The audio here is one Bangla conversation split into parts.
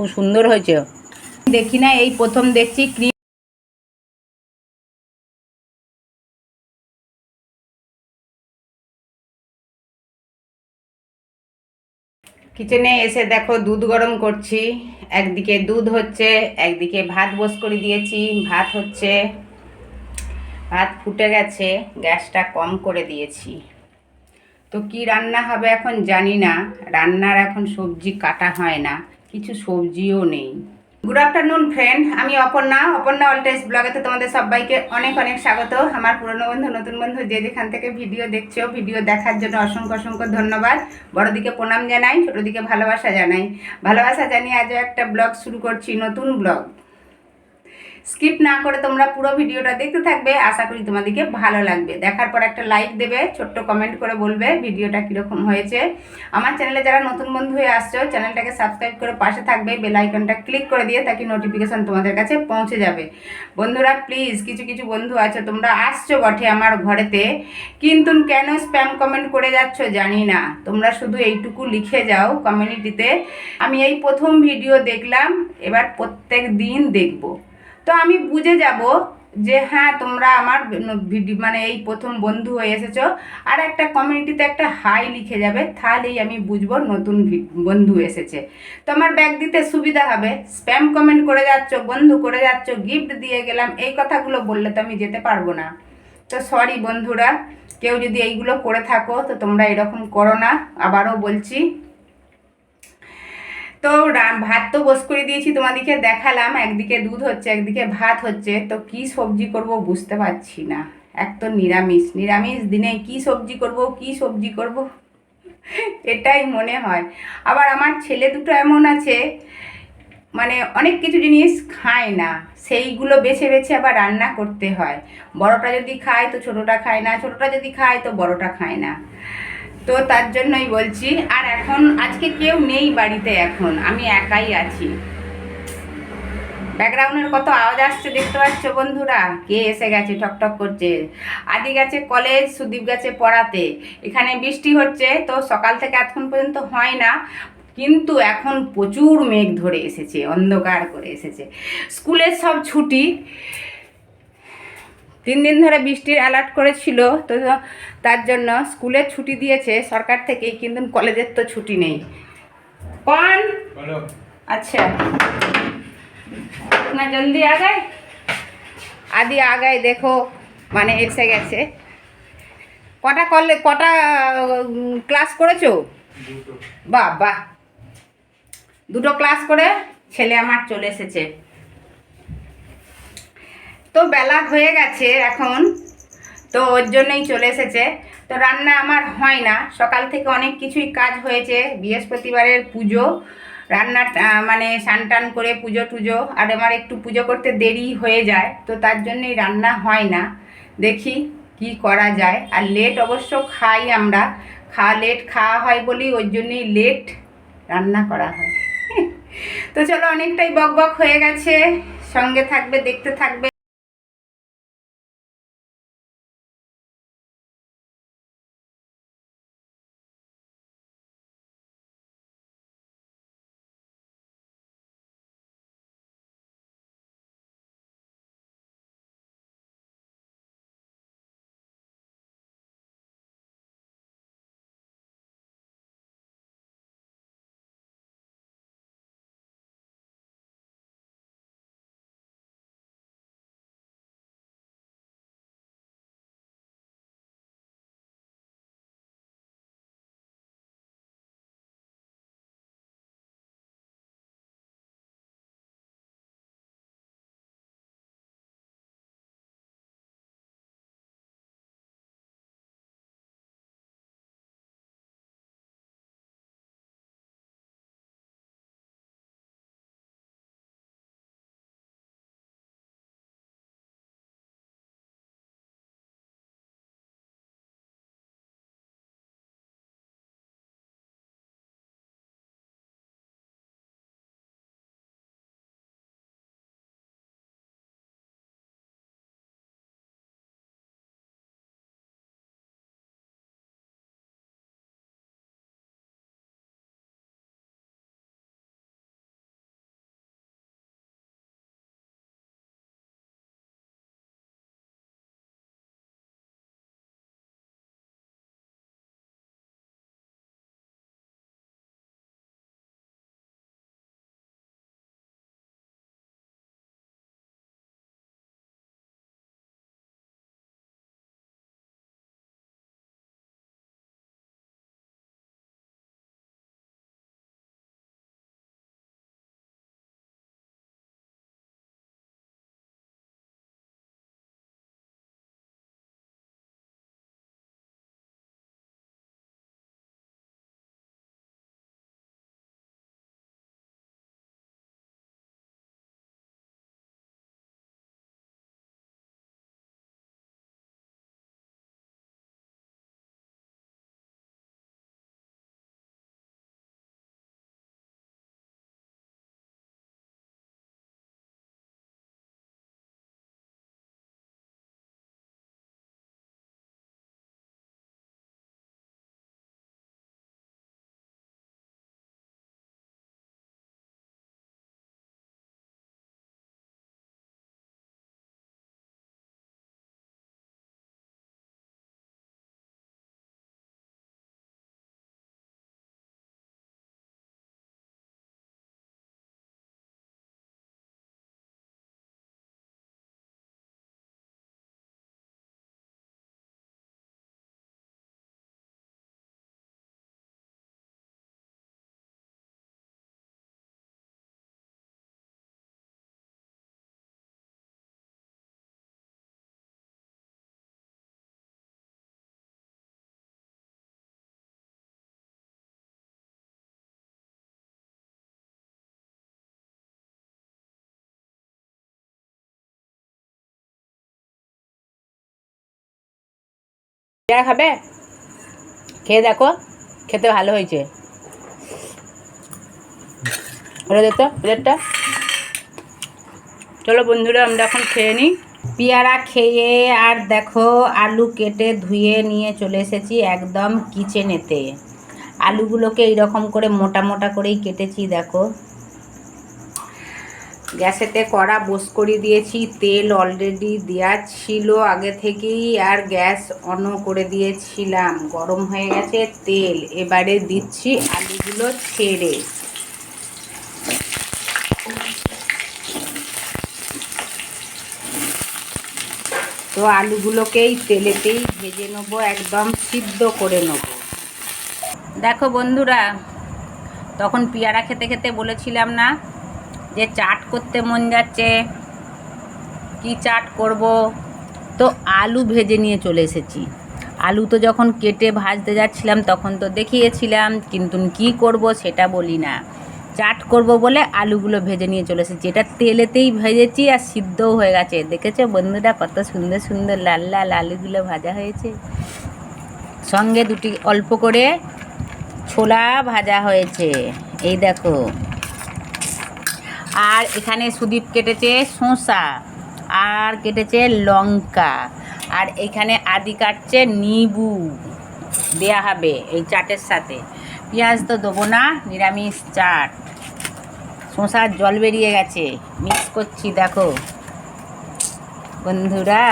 খুব সুন্দর হয়েছে। দেখি না, এই প্রথম দেখছি ক্রিম কিচেনে এসে দেখো দুধ গরম করছি। একদিকে দুধ হচ্ছে, একদিকে ভাত বস করে দিয়েছি। ভাত হচ্ছে, ভাত ফুটে গেছে, গ্যাসটা কম করে দিয়েছি। তো কি রান্না হবে এখন জানি না, রান্নার এখন সবজি কাটা হয় না। কিছু সবজিও নেই। গুড আফটারনুন ফ্রেন্ড আমি অপর্ণা। অপর্ণা ব্লগে তো তোমাদের সবাইকে অনেক অনেক স্বাগত। আমার পুরনো বন্ধু, নতুন বন্ধু যে যেখান থেকে ভিডিও দেখছ, ভিডিও দেখার জন্য অসংখ্য অসংখ্য ধন্যবাদ। বড়দিকে প্রণাম জানাই, ছোটোদিকে ভালোবাসা জানাই। ভালোবাসা জানিয়ে আজও একটা ব্লগ শুরু করছি, নতুন ব্লগ। স্কিপ না করে তোমরা পুরো ভিডিওটা দেখতে থাকবে। আশা করি তোমাদেরকে ভালো লাগবে। দেখার পর একটা লাইক দেবে, ছোট্ট কমেন্ট করে বলবে ভিডিওটা কীরকম হয়েছে। আমার চ্যানেলে যারা নতুন বন্ধু হয়ে আসছো, চ্যানেলটাকে সাবস্ক্রাইব করে পাশে থাকবে। বেল আইকনটা ক্লিক করে দিয়ে তাকে নোটিফিকেশন তোমাদের কাছে পৌঁছে যাবে। বন্ধুরা প্লিজ কিছু কিছু বন্ধু আছে, তোমরা আসছো বটে আমার ঘরেতে। কিন্তু কেন স্প্যাম কমেন্ট করে যাচ্ছ জানি না। তোমরা শুধু এইটুকু লিখে যাও কমিউনিটিতে আমি এই প্রথম ভিডিও দেখলাম, এবার প্রত্যেক দিন দেখব। তো আমি বুঝে যাব যে হ্যাঁ তোমরা আমার মানে এই প্রথম বন্ধু হয়ে এসেছ। আর একটা কমিউনিটিতে একটা হাই লিখে যাবে, তাহলেই আমি বুঝব নতুন বন্ধু এসেছে। তো আমার ব্যাগ দিতে সুবিধা হবে। স্প্যাম কমেন্ট করে যাচ্ছ, বন্ধু করে যাচ্ছ, গিফট দিয়ে গেলাম, এই কথাগুলো বললে তো আমি যেতে পারব না। তো সরি বন্ধুরা, কেউ যদি এইগুলো করে থাকো, তো তোমরা এরকম করো না। আবারও বলছি তো ভাত তো বস করে দিয়েছি তোমাদেরকে দেখালাম। একদিকে দুধ হচ্ছে, একদিকে ভাত হচ্ছে। তো কি সবজি করব বুঝতে পারছি না। এক তো নিরামিষ। নিরামিষ দিনে কি সবজি করব, কি সবজি করব? এটাই মনে হয়। আবার আমার ছেলে দুটো এমন আছে মানে অনেক কিছু জিনিস খায় না। সেইগুলো বেছে বেছে আবার রান্না করতে হয়। বড়টা যদি খায় তো ছোটোটা খায় না, ছোটোটা যদি খায় তো বড়টা খায় না। তো তার জন্যই বলছি, আর এখন আজকে কেউ নেই বাড়িতে এখন, আমি একাই আছি। ব্যাকগ্রাউন্ডের কত আওয়াজ আসছে দেখতে পাচ্ছ বন্ধুরা? কে এসে গেছে ঠকঠক করছে? আদি গেছে কলেজ, সুদীপ গেছে পড়াতে। এখানে বৃষ্টি হচ্ছে, তো সকাল থেকে এতক্ষণ পর্যন্ত হয় না, কিন্তু এখন প্রচুর মেঘ ধরে এসেছে, অন্ধকার করে এসেছে। স্কুলের সব ছুটি। তিন দিন ধরে বৃষ্টির অ্যালার্ট করেছিল, তো তার জন্য স্কুলের ছুটি দিয়েছে সরকার থেকে কিন্তু কলেজের তো ছুটি নেই। কন? আচ্ছা। না জলদি আগায়। আদি আগায় দেখো মানে এসে গেছে। কটা কলে কটা ক্লাস করেছ? বাহ বা দুটো ক্লাস করে ছেলে আমার চলে এসেছে। তো বেলা হয়ে গেছে এখন। তো ওর জন্যই চলে এসেছে। তো রান্না আমার হয় না। সকাল থেকে অনেক কিছুই কাজ হয়েছে। বৃহস্পতিবারের পুজো। রান্না মানে স্নান টান করে পুজো টুজো। আর আমার একটু পুজো করতে দেরি হয়ে যায়। তো তার জন্যই রান্না হয় না। দেখি কি করা যায়। আর লেট অবশ্য খাই আমরা। খাওয়া লেট খাওয়া হয় বলি, ওর জন্যই লেট রান্না করা হয়। তো চলো, অনেকটাই বক বক হয়ে গেছে। সঙ্গে থাকবে, দেখতে থাকবে। পেয়ারা খাবে, খেয়ে দেখো, খেতে ভালো হয়েছে। ওটা দেখতো প্লেটটা। চলো বন্ধুরা, আমরা এখন খেয়ে নিই। পেয়ারা খেয়ে আর দেখো, আলু কেটে ধুয়ে নিয়ে চলে এসেছি একদম কিচেনেতে আলুগুলোকে এইরকম করে মোটা মোটা করেই কেটেছি, দেখো। গ্যাসেতে কড়া বস করে দিয়েছি, তেল অলরেডি দেওয়া ছিল আগে থেকেই আর গ্যাস অন করে দিয়েছিলাম। গরম হয়ে গেছে, তেল এবারে দিচ্ছি আলুগুলো ছেড়ে। তো আলুগুলোকেই তেলেতেই ভেজে নেব, একদম সিদ্ধ করে নেব। দেখো বন্ধুরা, তখন পেয়ারা খেতে খেতে বলেছিলাম না যে চাট করতে মন যাচ্ছে, কি চাট করব? তো আলু ভেজে নিয়ে চলে এসেছি। আলু তো যখন কেটে ভাজতে যাচ্ছিলাম, তখন তো দেখিয়েছিলাম, কিন্তু কি করব সেটা বলি না। চাট করব বলে আলুগুলো ভেজে নিয়ে চলে এসেছি। এটা তেলেতেই ভেজেছি আর সিদ্ধও হয়ে গেছে। দেখেছ বন্ধুরা কত সুন্দর সুন্দর লাল লাল আলুগুলো ভাজা হয়েছে? সঙ্গে দুটি অল্প করে ছোলা ভাজা হয়েছে। এই দেখো। আর এখানে সুদীপ কেটেছে শসা আর কেটেছে লঙ্কা আর এখানে আদি কাটছে নিবু। দেয়া হবে এই চাটের সাথে। পেঁয়াজ তো দেবো না, নিরামিষ চাট। শসার জল বেরিয়ে গেছে মিক্স করছি, দেখো। বন্ধুরা,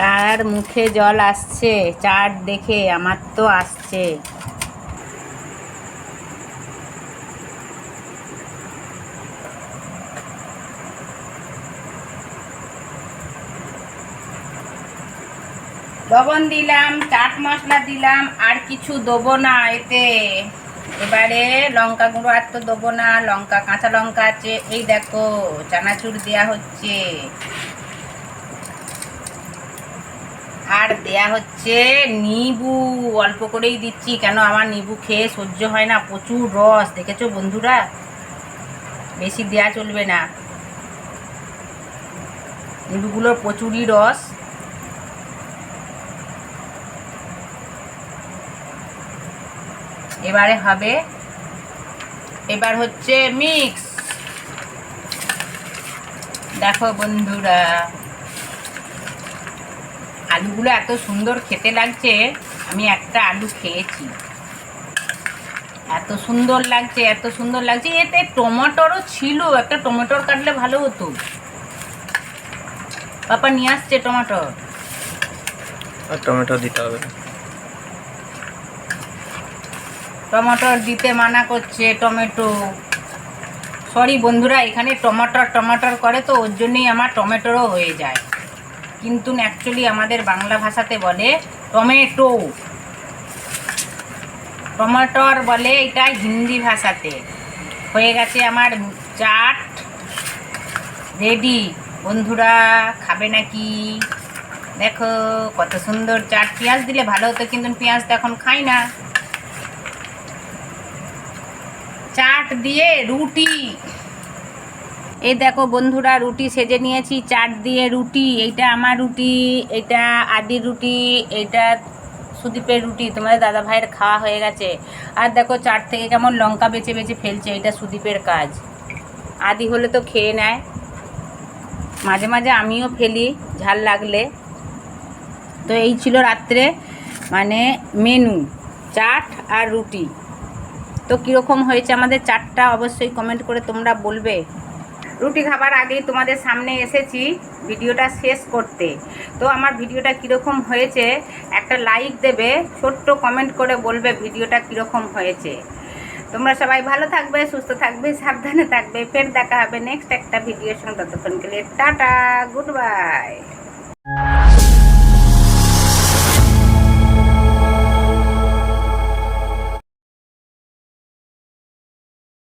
তার মুখে জল আসছে, চাট দেখে, আমার তো আসছে। লবণ দিলাম, চাট মশলা দিলাম, আর কিছু দেবো না এতে। এবারে লঙ্কা গুঁড়ো আর তো দেবো না, লঙ্কা, কাঁচা লঙ্কা আছে। এই দেখো, চানাচুর দেয়া হচ্ছে। আর দেয়া হচ্ছে নিবু। অল্প করেই দিচ্ছি, কেন আমার নিবু খেয়ে সহ্য হয় না, প্রচুর রস। দেখেছ বন্ধুরা? বেশি দেয়া চলবে না। নিবুগুলোর প্রচুরই রস। এবারে হবে, এবার হচ্ছে মিক্স দেখো বন্ধুরা, আলুগুলো এত সুন্দর খেতে লাগছে, আমি একটা আলু খেয়েছি। এত সুন্দর লাগছে, এত সুন্দর লাগছে, এতে টমেটোরও ছিল, একটা টমেটোর কাটলে ভালো হতো। পাপা নিয়ে আসছে টমেটো টমেটো দিতে হবে টমেটোর দিতে মানা করছে, টমেটো। সরি বন্ধুরা, এখানে টমাটর টমাটর করে তো ওর জন্যই আমার টমেটোরও হয়ে যায়। কিন্তু অ্যাকচুয়ালি আমাদের বাংলা ভাষাতে বলে টমেটো। টমাটর বলে এটা হিন্দি ভাষাতে। হয়ে গেছে আমার চাট। রেডি বন্ধুরা, খাবে নাকি? দেখো, কত সুন্দর চাট। পেঁয়াজ দিলে ভালো হতো, কিন্তু পেঁয়াজ তো এখন খাই না চাট দিয়ে রুটি। এই দেখো বন্ধুরা, রুটি সেজে নিয়েছি, চাট দিয়ে রুটি, এইটা আমার রুটি এইটা আদির রুটি এইটা সুদীপের রুটি, তোমাদের দাদা ভাইয়ের খাওয়া হয়ে গেছে। আর দেখো চাট থেকে কেমন লঙ্কা বেছে বেছে ফেলছে, এটা সুদীপের কাজ। আদি হলে তো খেয়ে নেয়। মাঝে মাঝে আমিও ফেলি, ঝাল লাগলে। তো এই ছিল রাত্রে মানে মেনু চাট আর রুটি। তো কীরকম হয়েছে আমাদের চারটা অবশ্যই কমেন্ট করে তোমরা বলবে। রুটি খাবার আগেই তোমাদের সামনে এসেছি ভিডিওটা শেষ করতে। তো আমার ভিডিওটা কীরকম হয়েছে একটা লাইক দেবে, ছোট্ট কমেন্ট করে বলবে ভিডিওটা কীরকম হয়েছে। তোমরা সবাই ভালো থাকবে, সুস্থ থাকবে, সাবধানে থাকবে। ফের দেখা হবে নেক্সট একটা ভিডিওর সঙ্গে। ততক্ষণ গেলে টাটা গুড বাই